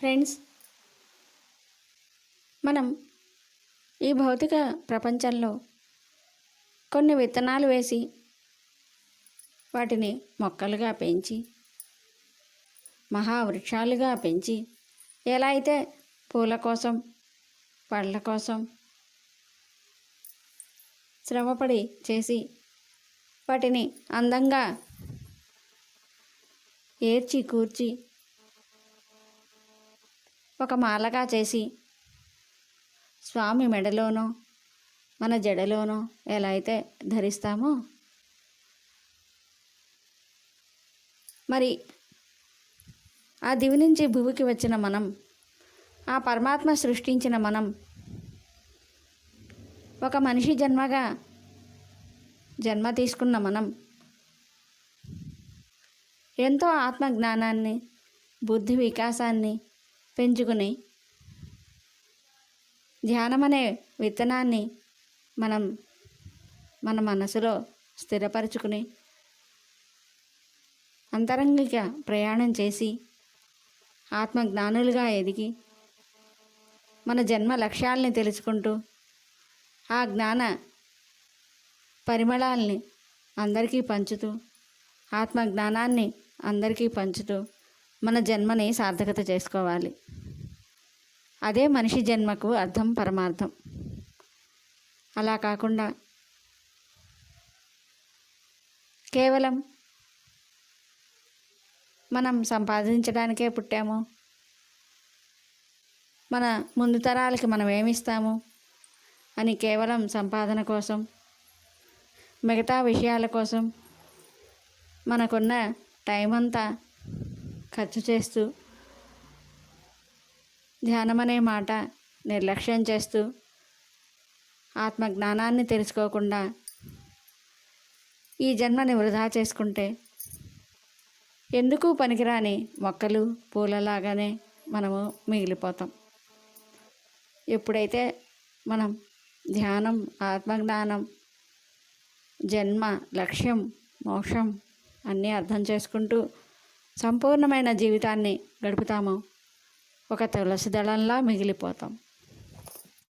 Friends మనం ఈ భౌతిక ప్రపంచంలో కొన్ని విత్తనాలు వేసి వాటిని మొక్కలుగా పెంచి మహావృక్షాలుగా పెంచి ఎలా అయితే పూల కోసం పళ్ళ కోసం శ్రమపడి చేసి వాటిని అందంగా ఏర్చి కూర్చి ఒక మాలగా చేసి స్వామి మెడలోనో మన జడలోనో ఎలా అయితే ధరిస్తామో మరి ఆ దివి నుంచి భూమికి వచ్చిన మనం ఆ పరమాత్మ సృష్టించిన మనం ఒక మనిషి జన్మగా జన్మ తీసుకున్న మనం ఎంతో ఆత్మ జ్ఞానాన్ని బుద్ధి వికాసాన్ని పెంచుకుని ధ్యానం అనే విత్తనాన్ని మనం మన మనసులో స్థిరపరచుకుని అంతరంగిక ప్రయాణం చేసి ఆత్మజ్ఞానులుగా ఎదిగి మన జన్మ లక్ష్యాలని తెలుసుకుంటూ ఆ జ్ఞాన పరిమళాల్ని అందరికీ పంచుతూ ఆత్మ జ్ఞానాన్ని అందరికీ పంచుతూ మన జన్మని సార్థకత చేసుకోవాలి. అదే మనిషి జన్మకు అర్థం పరమార్థం. అలా కాకుండా కేవలం మనం సంపాదించడానికే పుట్టాము. మన ముందు తరాలకి మనం ఏమిస్తాము అని కేవలం సంపాదన కోసం మిగతా విషయాల కోసం మనకున్న టైం అంతా ఖర్చు చేస్తూ ధ్యానం అనే మాట నిర్లక్ష్యం చేస్తూ ఆత్మ జ్ఞానాన్ని తెలుసుకోకుండా ఈ జన్మని వృధా చేసుకుంటే ఎందుకు పనికిరాని మొక్కలు పూలలాగానే మనము మిగిలిపోతాం. ఎప్పుడైతే మనం ధ్యానం ఆత్మజ్ఞానం జన్మ లక్ష్యం మోక్షం అన్నీ అర్థం చేసుకుంటూ సంపూర్ణమైన జీవితాన్ని గడుపుతామో. ఒక తులసి దళంలా మిగిలిపోతాం.